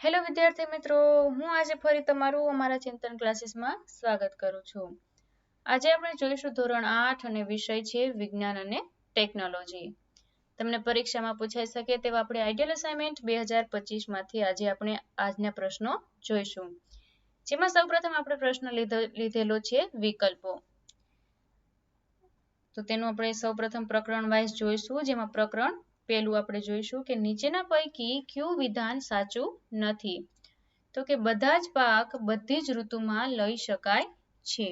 Hello વિદ્યાર્થી મિત્રો. હું આજે ફરી તમારું અમારા ચિંતન ક્લાસીસમાં સ્વાગત કરું છું. આજે આપણે જોઈશું ધોરણ આઠ અને વિષય છે વિજ્ઞાન અને ટેકનોલોજી. તમને પરીક્ષામાં પૂછાઈ શકે તેવા આપણે આઈડિયલ અસાઇનમેન્ટ બે હજાર પચીસમાંથી આજે આપણે આજના પ્રશ્નો જોઈશું. જેમાં સૌપ્રથમ આપણે પ્રશ્ન લીધેલો છે વિકલ્પો. તો તેનું આપણે સૌપ્રથમ પ્રકરણ વાઇઝ જોઈશું, જેમાં પ્રકરણ પેલું આપણે જોઈશું કે નીચેના પૈકી કયું વિધાન સાચું નથી. તો કે બધા જ પાક બધી જ ઋતુમાં લઈ શકાય છે.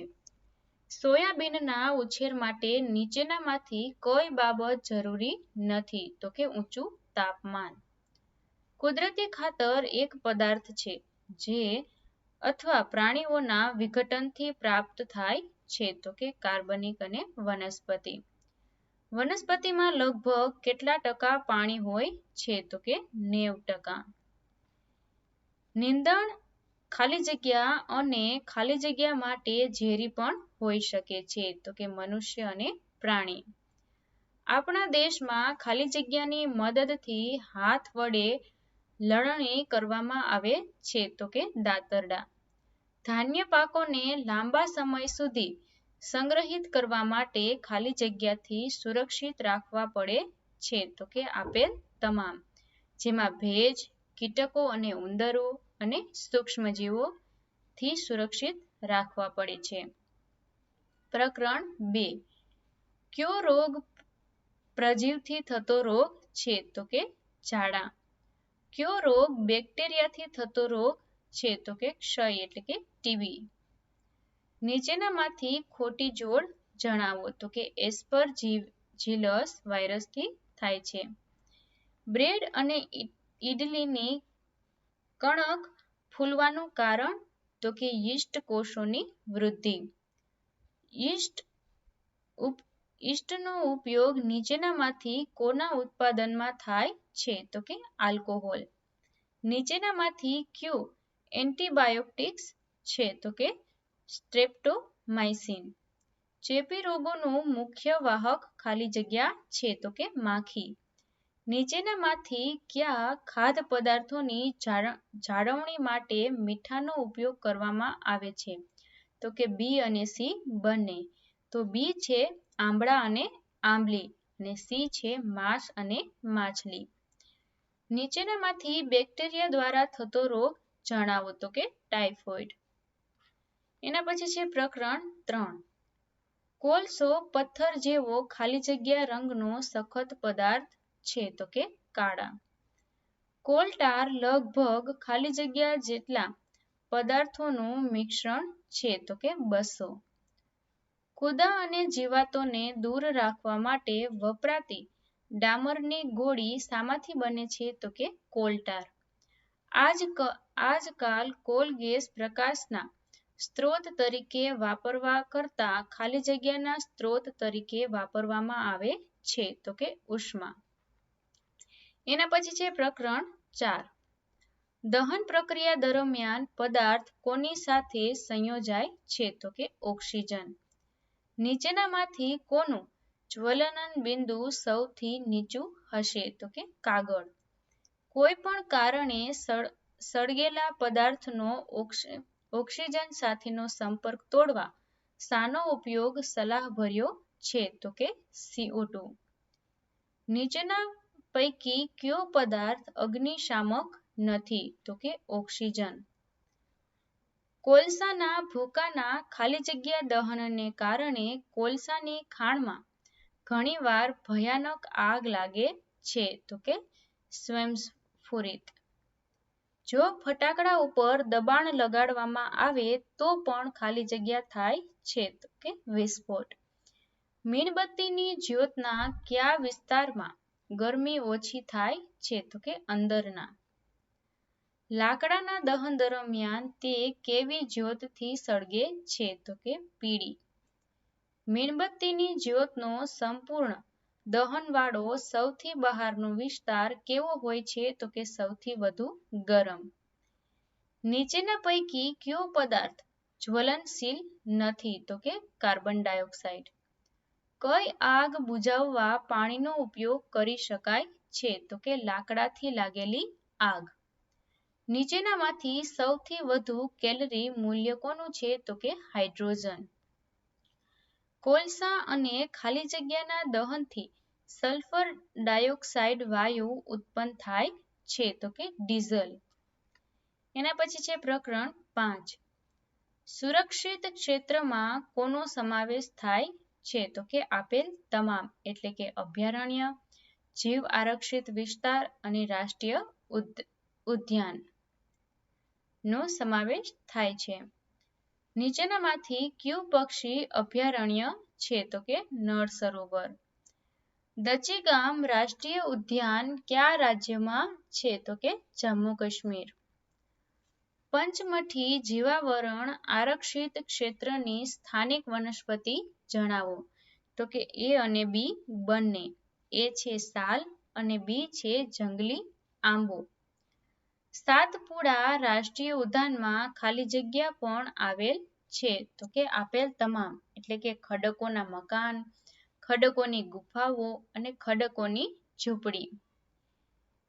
સોયાબીનના ઉછેર માટે નીચેનામાંથી કઈ બાબત જરૂરી નથી. તો કે ઊંચું તાપમાન. કુદરતી ખાતર એક પદાર્થ છે જે અથવા પ્રાણીઓના વિઘટનથી પ્રાપ્ત થાય છે. તો કે કાર્બનિક અને વનસ્પતિ. વનસ્પતિમાં લગભગ કેટલા ટકા પાણી હોય છે? તો કે નેવ ટકા. નીંદણ ખાલી જગ્યા અને ખાલી જગ્યા માટે ઝેરી પણ હોઈ શકે છે, તો કે મનુષ્ય અને પ્રાણી. આપણા દેશમાં ખાલી જગ્યાની મદદથી હાથ વડે લણણી કરવામાં આવે છે, તો કે દાતરડા. ધાન્ય પાકોને લાંબા સમય સુધી સંગ્રહિત કરવા માટે ખાલી જગ્યાથી સુરક્ષિત રાખવા પડે છે. તો કે આપેલ તમામ, જેમાં ભેજ, કીટકો અને ઉંદરો અને સૂક્ષ્મજીવોથી સુરક્ષિત રાખવા પડે છે. પ્રકરણ બે, કયો રોગ પ્રજીવથી થતો રોગ છે? તો કે ઝાડા. કયો રોગ બેક્ટેરિયાથી થતો રોગ છે? તો કે ક્ષય, એટલે કે ટીબી. નીચેનામાંથી ખોટી જોડ જણાવો તો કે એસ્પર જીલસ વાયરસથી થાય છે. બ્રેડ અને ઇડલીની કણક ફૂલવાનું કારણ તો કે યીસ્ટ કોષોની વૃદ્ધિ. યીસ્ટ યીસ્ટનો ઉપયોગ નીચેનામાંથી કોના ઉત્પાદનમાં થાય છે તો કે આલ્કોહોલ. નીચેનામાંથી ક્યુ એન્ટીબાયોટિક્સ છે તો કે સ્ટ્રેપ્ટોમાઇસિન ચેપી રોગોનું મુખ્ય વાહક ખાલી જગ્યા છે તો કે માખી. નીચેનામાંથી કયા ખાદ્ય પદાર્થોની જાળવણી માટે મીઠાનો ઉપયોગ કરવામાં આવે છે? તો કે બી અને સી બંને. તો બી છે આંબળા અને આંબલી અને સી છે માંસ અને માછલી. નીચેનામાંથી બેક્ટેરિયા દ્વારા થતો રોગ જણાવો તો કે ટાઇફોઇડ એના પછી છે પ્રકરણ ત્રણ. કોલસો પથ્થર જેવો ખાલી જગ્યા રંગનો સખત પદાર્થ છે તો કે કાળા. કોલટાર લગભગ ખાલી જગ્યા જેટલા પદાર્થોનું મિશ્રણ છે તો કે બસો. કુદા અને જીવાતોને દૂર રાખવા માટે વપરાતી ડામરની ગોળી શામાંથી બને છે તો કે કોલટાર. આજ આજકાલ કોલ ગેસ પ્રકાશના સ્ત્રોત તરીકે વાપરવા કરતા ખાલી જગ્યાના સ્ત્રોત તરીકે વાપરવામાં આવે છે. તો કે ઉષ્મા. એના પછી છે પ્રકરણ ચાર. દહન પ્રક્રિયા દરમિયાન પદાર્થ કોની સાથે સંયોજાય છે? તો કે ઓક્સિજન. નીચેનામાંથી કોનું જ્વલનન બિંદુ સૌથી નીચું હશે? તો કે કાગળ. કોઈ પણ કારણે સળગેલા પદાર્થનો ઓક્સિજન સાથેનો સંપર્ક તોડવા શાનો ઉપયોગ સલાહભર્યો છે, તો કે CO2 નીચેના પૈકી કયો પદાર્થ અગ્નિશામક નથી, તો કે ઓક્સિજન? કોલસાના ભૂકાના ખાલી જગ્યા દહનને કારણે કોલસાની ખાણમાં ઘણીવાર ભયાનક આગ લાગે છે, તો કે સ્વયંસ્ફુરિત. જો ફટાકડા ઉપર દબાણ લગાડવામાં આવે તો પણ ખાલી જગ્યા થાય છે કે વિસ્ફોટ. મીણબત્તીની જ્યોતના કયા વિસ્તારમાં ગરમી ઓછી થાય છે, તો કે અંદરના? લાકડાના દહન દરમિયાન તે કેવી જ્યોતથી સળગે છે, તો કે પીળી? મીણબત્તીની જ્યોતનો સંપૂર્ણ દહનવાળો સૌથી બહારનો વિસ્તાર કેવો હોય છે તો કે સૌથી વધુ ગરમ? નીચેના પૈકી કયો પદાર્થ જ્વલનશીલ નથી તો કે કાર્બન ડાયોક્સાઇડ? કઈ આગ બુઝાવવા પાણીનો ઉપયોગ કરી શકાય છે તો કે લાકડાથી લાગેલી આગ? નીચેનામાંથી સૌથી વધુ કેલરી મૂલ્ય કોનું છે તો કે હાઇડ્રોજન? કોલસા અને ખાલી જગ્યાના દહનથી સલ્ફર ડાયોક્સાઇડ વાયુ ઉત્પન્ન થાય છે, તો કે ડીઝલ. એના પછી છે પ્રકરણ પાંચ. સુરક્ષિત ક્ષેત્રમાં કોનો સમાવેશ થાય છે, તો કે આપેલ તમામ, એટલે કે અભયારણ્ય, જીવ આરક્ષિત વિસ્તાર અને રાષ્ટ્રીય ઉદ્યાન નો સમાવેશ થાય છે. નીચેનામાંથી કયું પક્ષી અભયારણ્ય છે તો કે નળ સરોવર. દચીગામ રાષ્ટ્રીય ઉદ્યાન કયા રાજ્યમાં છે તો કે જમ્મુ કાશ્મીર. પંચમઠી જીવાવરણ આરક્ષિત ક્ષેત્રની સ્થાનિક વનસ્પતિ જણાવો. તો કે એ અને બી બંને. એ છે સાલ અને બી છે જંગલી આંબો. સાતપુડા રાષ્ટ્રીય ઉદ્યાનમાં ખાલી જગ્યા પણ આવેલ છે. તો કે આપેલ તમામ, એટલે કે ખડકોના મકાન, ખડકોની ગુફાઓ અને ખડકોની ઝૂંપડી.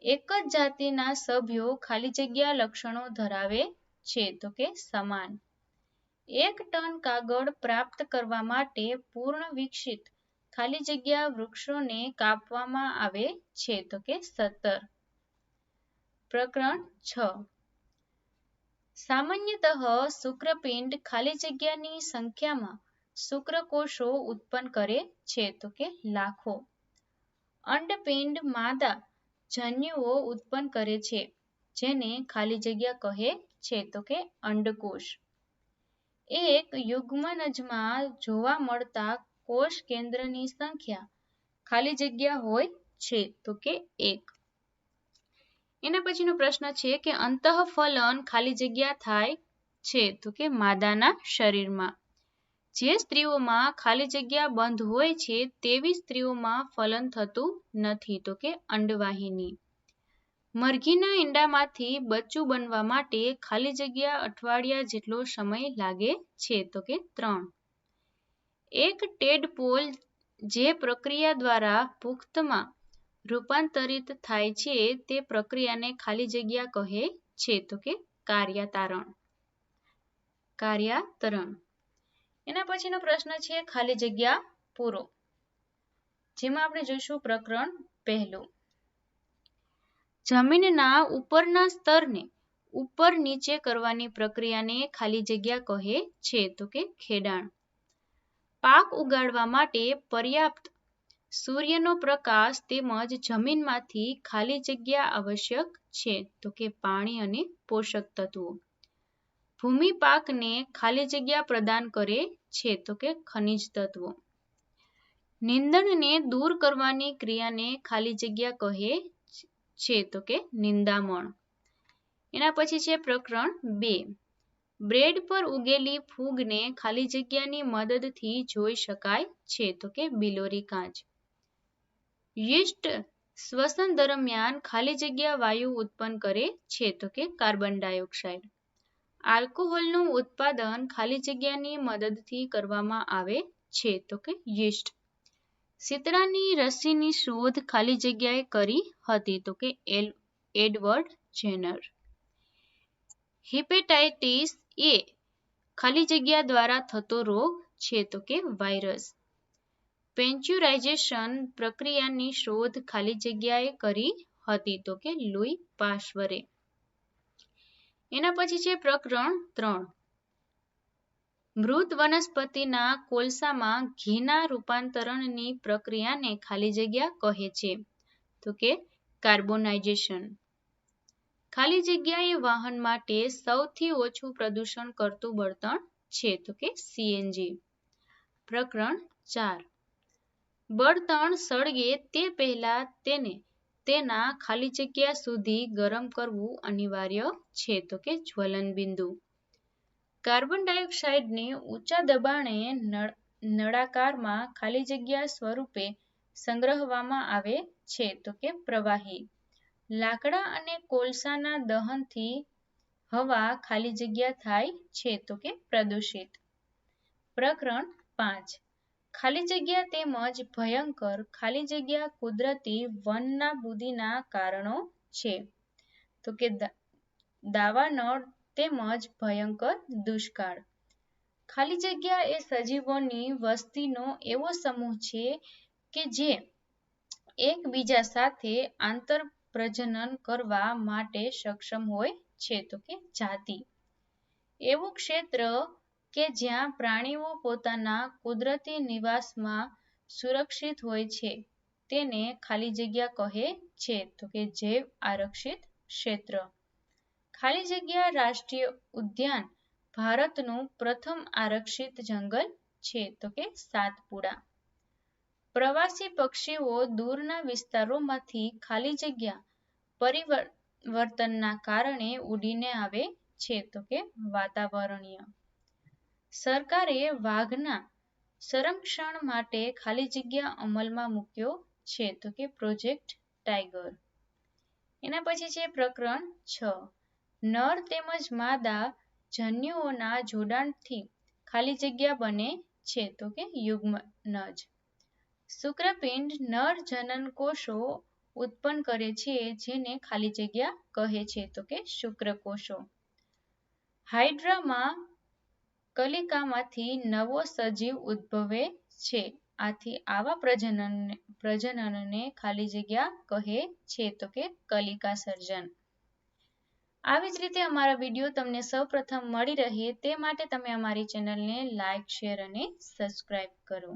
એક જ જાતિના સભ્યો ખાલી જગ્યા લક્ષણો ધરાવે છે. તો કે સમાન. એક ટન કાગળ પ્રાપ્ત કરવા માટે પૂર્ણ વિકસિત ખાલી જગ્યા વૃક્ષોને કાપવામાં આવે છે. તો કે સત્તર. પ્રકરણ છ. સામાન્યતઃ શુક્રપિંડ ખાલી જગ્યાની સંખ્યામાં શુક્રકોષો ઉત્પન્ન કરે છે, તો કે લાખો. અંડપિંડ માદા જન્યુઓ ઉત્પન્ન કરે છે, જેને ખાલી જગ્યા કહે છે, તો કે અંડકોષ. એક યુગ્મનજમાં જોવા મળતા કોષ કેન્દ્રની સંખ્યા ખાલી જગ્યા હોય છે, તો કે એક. એના પછીનો પ્રશ્ન છે કે અંતઃફલન ખાલી જગ્યા થાય છે તો કે માદાના શરીરમાં. જે સ્ત્રીઓમાં ખાલી જગ્યા બંધ હોય છે તેવી સ્ત્રીઓમાં ફલન થતું નથી તો કે અંડવાહિની. મરઘીના ઈંડામાંથી બચ્ચું બનવા માટે ખાલી જગ્યા અઠવાડિયા જેટલો સમય લાગે છે તો કે ત્રણ. એક ટેડપોલ જે પ્રક્રિયા દ્વારા પુખ્તમાં રૂપાંતરિત થાય છે તે પ્રક્રિયાને ખાલી જગ્યા કહે છે તો કે કાર્યાતારણ. કાર્યાતરણ. એના પછીનો પ્રશ્ન છે ખાલી જગ્યા પૂરો. જેમાં આપણે જોઈશું પ્રકરણ પહેલું. જમીનના ઉપરના સ્તરને ઉપર નીચે કરવાની પ્રક્રિયાને ખાલી જગ્યા કહે છે તો કે ખેડાણ. પાક ઉગાડવા માટે પર્યાપ્ત સૂર્યનો પ્રકાશ તેમજ જમીનમાંથી ખાલી જગ્યા આવશ્યક છે, તો કે પાણી અને પોષક તત્વો. ભૂમિ પાકને ખાલી જગ્યા પ્રદાન કરે છે, તો કે ખનિજ તત્વો. નિંદણને દૂર કરવાની ક્રિયાને ખાલી જગ્યા કહે છે, તો કે નિંદામણ. એના પછી છે પ્રકરણ બે. બ્રેડ પર ઉગેલી ફૂગને ખાલી જગ્યાની મદદથી જોઈ શકાય છે, તો કે બિલોરી કાચ. યીસ્ટ શ્વસન દરમિયાન ખાલી જગ્યા વાયુ ઉત્પન્ન કરે છે તો કે કાર્બન ડાયોક્સાઇડ. આલ્કોહોલનું ઉત્પાદન ખાલી જગ્યાની મદદથી કરવામાં આવે છે તો કે યીસ્ટ શીતળાની રસીની શોધ ખાલી જગ્યાએ કરી હતી તો કે એલ, એડવર્ડ જેનર. હિપેટાઇટિસ એ ખાલી જગ્યા દ્વારા થતો રોગ છે તો કે વાયરસ. પેન્ચ્યુરાઇઝેશન પ્રક્રિયાની શોધ ખાલી જગ્યાએ કરી હતી તો કે લુઈ પાશ્વરે એના પછી છે પ્રકરણ ત્રણ. મૃત વનસ્પતિના કોલસામાં ઘીના રૂપાંતરણની પ્રક્રિયાને ખાલી જગ્યા કહે છે તો કે કાર્બોનાઇઝેશન. ખાલી જગ્યાએ વાહન માટે સૌથી ઓછું પ્રદૂષણ કરતું બળતણ છે તો કે સીએનજી. પ્રકરણ ચાર. બળતણ સળગે તે પહેલા તેને તેના ખાલી જગ્યા સુધી ગરમ કરવું અનિવાર્ય છે. તો કે જ્વલન બિંદુ. કાર્બન ડાયોક્સાઇડને ઊંચા દબાણે નળાકારમાં ખાલી જગ્યા સ્વરૂપે સંગ્રહવામાં આવે છે. તો કે પ્રવાહી. લાકડા અને કોલસાના દહનથી હવા ખાલી જગ્યા થાય છે. તો કે પ્રદૂષિત. પ્રકરણ પાંચ. ખાલી જગ્યા તેમજ ભયંકર ખાલી જગ્યા કુદરતી વનનાબૂદીના કારણો છે તો કે દાવાનળ તેમજ ભયંકર દુષ્કાળ. ખાલી જગ્યા એ સજીવોની વસ્તીનો એવો સમૂહ છે કે જે એકબીજા સાથે આંતર પ્રજનન કરવા માટે સક્ષમ હોય છે તો કે જાતિ. એવું ક્ષેત્ર કે જ્યાં પ્રાણીઓ પોતાના કુદરતી નિવાસમાં સુરક્ષિત હોય છે, તેને ખાલી જગ્યા કહે છે, તો કે જૈવ આરક્ષિત ક્ષેત્ર. ખાલી જગ્યા રાષ્ટ્રીય ઉદ્યાન ભારતનું પ્રથમ આરક્ષિત જંગલ છે, તો કે સાતપુડા. પ્રવાસી પક્ષીઓ દૂરના વિસ્તારોમાંથી ખાલી જગ્યા પરિવર્તનના કારણે ઉડીને આવે છે, તો કે વાતાવરણીય. સરકારે વાઘના સંરક્ષણ માટે ખાલી જગ્યા અમલમાં મૂક્યો છે તો કે પ્રોજેક્ટ tiger. એના પછી છે પ્રકરણ છ. નર તેમજ માદા જન્યુઓના જોડાણથી ખાલી જગ્યા બને છે તો કે યુગ્મનજ. શુક્રપિંડ નર જનનકોષો ઉત્પન્ન કરે છે જેને ખાલી જગ્યા કહે છે તો કે શુક્રકોષો. હાઇડ્રામાં કલિકામાંથી નવો સજીવ ઉદ્ભવે છે આથી આવા પ્રજનનને ખાલી જગ્યા કહે છે તો કે કલિકા સર્જન આવી જ રીતે અમારા વીડિયો તમને સૌપ્રથમ મળી રહે તે માટે તમે અમારી ચેનલને લાઇક, શેર અને સબસ્ક્રાઇબ કરો.